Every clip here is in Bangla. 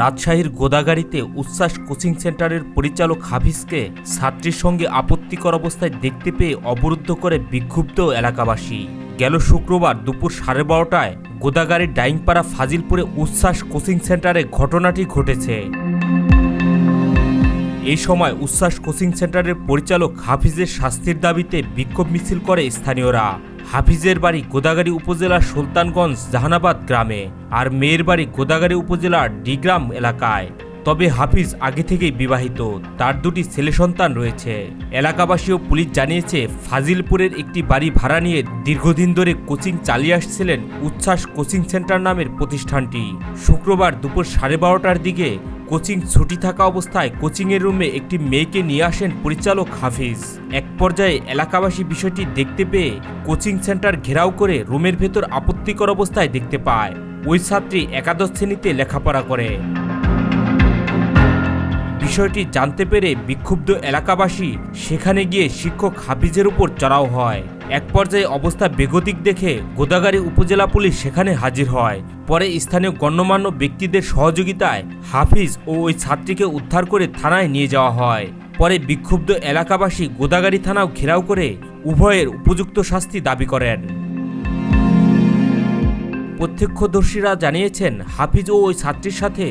রাজশাহীর গোদাগাড়িতে উচ্ছ্বাস কোচিং সেন্টারের পরিচালক হাফিজকে ছাত্রীর সঙ্গে আপত্তিকর অবস্থায় দেখতে পেয়ে অবরুদ্ধ করে বিক্ষুব্ধ এলাকাবাসী। গেল শুক্রবার দুপুর সাড়ে বারোটায় গোদাগাড়ির ডাইংপাড়া ফাজিলপুরে উচ্ছ্বাস কোচিং সেন্টারে ঘটনাটি ঘটেছে। এই সময় উচ্ছ্বাস কোচিং সেন্টারের পরিচালক হাফিজের শাস্তির দাবিতে বিক্ষোভ মিছিল করে স্থানীয়রা। হাফিজের বাড়ি গোদাগাড়ি উপজেলার সুলতানগঞ্জ, জাহানাবাদ গ্রামে আর মেয়ের বাড়ি গোদাগাড়ি উপজেলার ডিগ্রাম এলাকায়। তবে হাফিজ আগে থেকেই বিবাহিত, তার দুটি ছেলে সন্তান রয়েছে। এলাকাবাসী ও পুলিশ জানিয়েছে, ফাজিলপুরের একটি বাড়ি ভাড়া নিয়ে দীর্ঘদিন ধরে কোচিং চালিয়ে আসছিলেন উচ্ছ্বাস কোচিং সেন্টার নামের প্রতিষ্ঠানটি। শুক্রবার দুপুর সাড়ে বারোটার দিকে কোচিং ছুটি থাকা অবস্থায় কোচিংয়ের রুমে একটি মেয়েকে নিয়ে আসেন পরিচালক হাফিজ। এক পর্যায়ে এলাকাবাসী বিষয়টি দেখতে পেয়ে কোচিং সেন্টার ঘেরাও করে রুমের ভেতর আপত্তিকর অবস্থায় দেখতে পায়। ওই ছাত্রী একাদশ শ্রেণীতে লেখাপড়া করে। বিষয়টি জানতে পেরে বিক্ষুব্ধ এলাকাবাসী সেখানে গিয়ে শিক্ষক হাফিজের উপর চড়াও হয়। এক পর্যায়ে অবস্থা বেগতিক দেখে গোদাগাড়ি উপজেলা পুলিশ সেখানে হাজির হয়। পরে স্থানীয় গণ্যমান্য ব্যক্তিদের সহযোগিতায় হাফিজ ও ওই ছাত্রীকে উদ্ধার করে থানায় নিয়ে যাওয়া হয়। পরে বিক্ষুব্ধ এলাকাবাসী গোদাগাড়ি থানাও ঘেরাও করে উভয়ের উপযুক্ত শাস্তি দাবি করেন। প্রত্যক্ষদর্শীরা জানিয়েছেন, হাফিজ ও ওই ছাত্রীর সাথে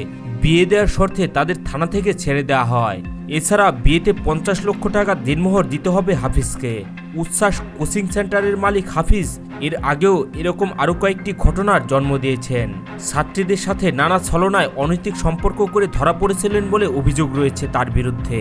বিয়ে দেওয়ার শর্তে তাদের থানা থেকে ছেড়ে দেওয়া হয়। এছাড়া বিয়েতে পঞ্চাশ লক্ষ টাকা দিনমোহর দিতে হবে হাফিজকে। উচ্ছ্বাস কোচিং সেন্টারের মালিক হাফিজ এর আগেও এরকম আরও কয়েকটি ঘটনার জন্ম দিয়েছেন। ছাত্রীদের সাথে নানা ছলনায় অনৈতিক সম্পর্ক করে ধরা পড়েছিলেন বলে অভিযোগ রয়েছে তার বিরুদ্ধে।